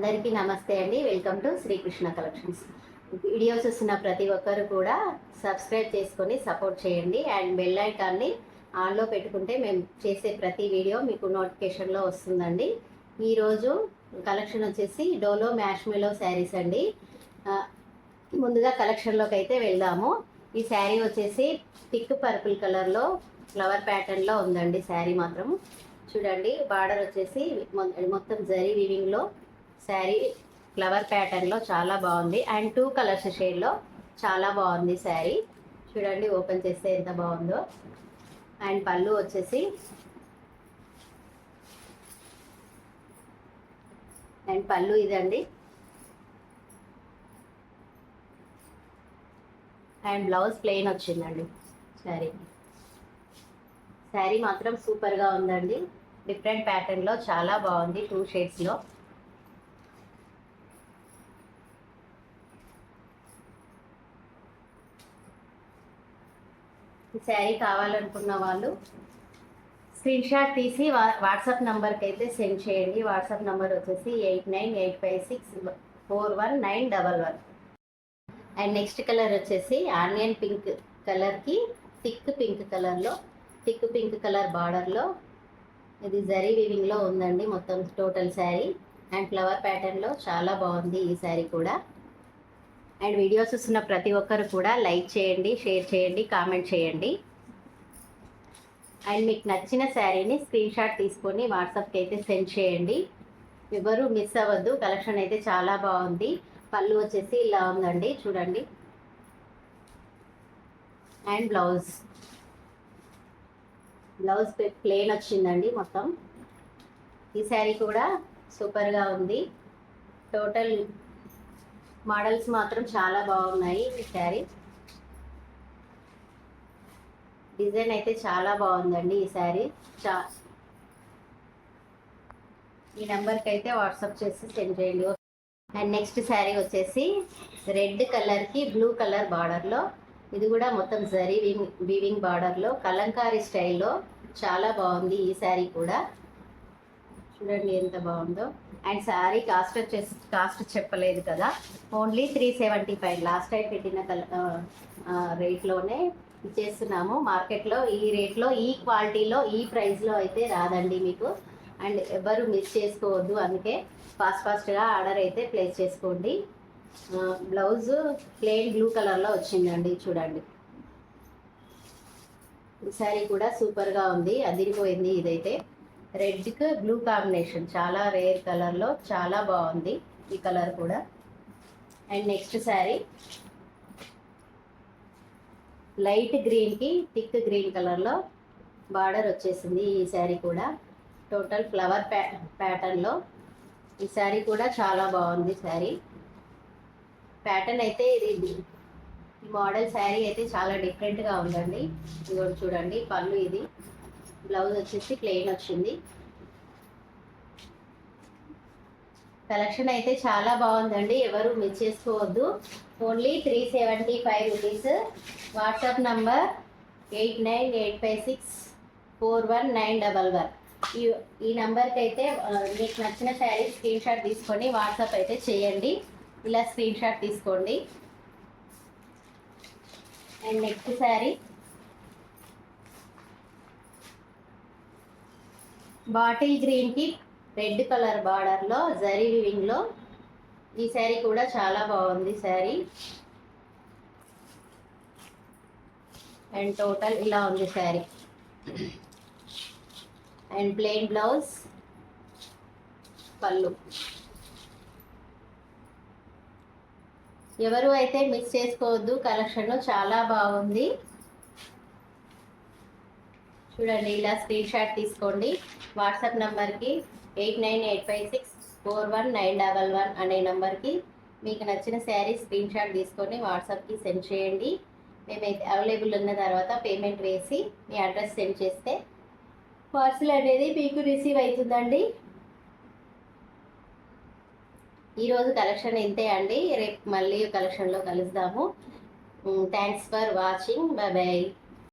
అందరికీ నమస్తే అండి. Welcome to Srikrishna collections. Videos చూస్తున్న ప్రతి ఒక్కరు కూడా సబ్స్క్రైబ్ చేసుకొని సపోర్ట్ చేయండి. అండ్ బెల్ ఐకాన్ని ఆన్లో పెట్టుకుంటే మేము చేసే ప్రతి వీడియో మీకు నోటిఫికేషన్లో వస్తుందండి. ఈరోజు కలెక్షన్ వచ్చేసి డోలో మ్యాష్మెలో శారీస్ అండి. ముందుగా కలెక్షన్లోకి అయితే వెళ్దాము. ఈ శారీ వచ్చేసి థిక్ పర్పుల్ కలర్లో ఫ్లవర్ ప్యాటర్న్లో ఉందండి శారీ మాత్రం. చూడండి బార్డర్ వచ్చేసి మొత్తం జరీ వివింగ్లో శారీ ఫ్లవర్ ప్యాటర్న్లో చాలా బాగుంది. అండ్ టూ కలర్స్ షేడ్లో చాలా బాగుంది శారీ. చూడండి ఓపెన్ చేస్తే ఎంత బాగుందో. అండ్ పళ్ళు వచ్చేసి అండ్ పళ్ళు ఇదండి. అండ్ బ్లౌజ్ ప్లెయిన్ వచ్చిందండి శారీ. శారీ మాత్రం సూపర్గా ఉందండి. డిఫరెంట్ ప్యాటర్న్లో చాలా బాగుంది టూ షేడ్స్లో శారీ కావాలనుకున్న వాళ్ళు స్క్రీన్ షాట్ తీసి వా- వాట్సాప్ నంబర్కి అయితే సెండ్ చేయండి. వాట్సాప్ నంబర్ వచ్చేసి eight nine eight five six four one nine double one. And next colour వచ్చేసి ఆనియన్ పింక్ కలర్కి థిక్ పింక్ కలర్లో థిక్ పింక్ కలర్ బార్డర్లో. ఇది జరీ వీవింగ్లో ఉందండి మొత్తం టోటల్ శారీ. అండ్ ఫ్లవర్ ప్యాటర్న్లో చాలా బాగుంది ఈ శారీ కూడా. అండ్ వీడియోస్ చూస్తున్న ప్రతి ఒక్కరు కూడా లైక్ చేయండి షేర్ చేయండి కామెంట్ చేయండి. అండ్ మీకు నచ్చిన శారీని స్క్రీన్ షాట్ తీసుకొని వాట్సాప్కి అయితే సెండ్ చేయండి. ఎవరు మిస్ అవ్వద్దు కలెక్షన్ అయితే చాలా బాగుంది. పళ్ళు వచ్చేసి ఇలా ఉందండి చూడండి. And blouse. బ్లౌజ్ ప్లెయిన్ వచ్చిందండి మొత్తం. ఈ శారీ కూడా సూపర్గా ఉంది. టోటల్ మోడల్స్ మాత్రం చాలా బాగున్నాయి ఈ శారీ. డిజైన్ అయితే చాలా బాగుందండి ఈ శారీ. చా ఈ నెంబర్కి అయితే వాట్సాప్ చేసి సెండ్ చేయండి. అండ్ నెక్స్ట్ శారీ వచ్చేసి రెడ్ కలర్కి బ్లూ కలర్ బార్డర్లో. ఇది కూడా మొత్తం జరీ వీవింగ్ బార్డర్లో. కలంకారీ స్టైల్లో చాలా బాగుంది ఈ శారీ కూడా. చూడండి ఎంత బాగుందో. అండ్ శారీ కాస్ట్ వచ్చేసి కాస్ట్ చెప్పలేదు కదా. Only three seventy five last time పెట్టిన కల రేట్లోనే ఇచ్చేస్తున్నాము. మార్కెట్లో ఈ రేట్లో ఈ క్వాలిటీలో ఈ ప్రైస్లో అయితే రాదండి మీకు. అండ్ ఎవరు మిస్ చేసుకోవద్దు అందుకే ఫాస్ట్ ఫాస్ట్గా ఆర్డర్ అయితే ప్లేస్ చేసుకోండి. బ్లౌజ్ ప్లెయిన్ బ్లూ కలర్లో వచ్చిందండి చూడండి. ఈ శారీ కూడా సూపర్గా ఉంది. అదిరిపోయింది ఇదైతే. రెడ్కి బ్లూ కాంబినేషన్ చాలా రేర్ కలర్లో చాలా బాగుంది ఈ కలర్ కూడా. అండ్ నెక్స్ట్ శారీ లైట్ గ్రీన్కి థిక్ గ్రీన్ కలర్లో బార్డర్ వచ్చేసింది ఈ శారీ కూడా. టోటల్ ఫ్లవర్ ప్యా ప్యాటర్న్లో ఈ శారీ కూడా చాలా బాగుంది శారీ ప్యాటర్న్ అయితే ఇది ఈ మోడల్ శారీ అయితే చాలా డిఫరెంట్గా ఉందండి. ఇది చూడండి పళ్ళు ఇది. బ్లౌజ్ వచ్చేసి ప్లెయిన్ వచ్చింది. కలెక్షన్ అయితే చాలా బాగుందండి ఎవరు మిస్ చేసుకోవద్దు. Only three seventy five rupees WhatsApp number eight nine eight five six four one nine double one ఈ ఈ నెంబర్కి అయితే మీకు నచ్చిన శారీ స్క్రీన్ షాట్ తీసుకొని వాట్సాప్ అయితే చేయండి. ఇలా స్క్రీన్ షాట్ తీసుకోండి. And next saree. బాటిల్ గ్రీన్కి రెడ్ కలర్ బార్డర్లో జరీ వివింగ్లో ఈ శారీ కూడా చాలా బాగుంది శారీ. అండ్ టోటల్ ఇలా ఉంది శారీ. అండ్ ప్లెయిన్ బ్లౌజ్ పళ్ళు. ఎవరు అయితే మిస్ చేసుకోవద్దు కలెక్షన్ చాలా బాగుంది. చూడండి ఇలా స్క్రీన్ షాట్ తీసుకోండి. వాట్సాప్ నెంబర్కి eight nine eight five six four one nine double one అనే నెంబర్కి మీకు నచ్చిన శారీ స్క్రీన్ షాట్ తీసుకొని వాట్సాప్కి సెండ్ చేయండి. మేమైతే అవైలబుల్ ఉన్న తర్వాత పేమెంట్ వేసి మీ అడ్రస్ సెండ్ చేస్తే పార్సిల్ అనేది మీకు రిసీవ్ అవుతుందండి. ఈరోజు కలెక్షన్ ఇంతే అండి. రేపు మళ్ళీ కలెక్షన్లో కలుద్దాము thanks for watching bye bye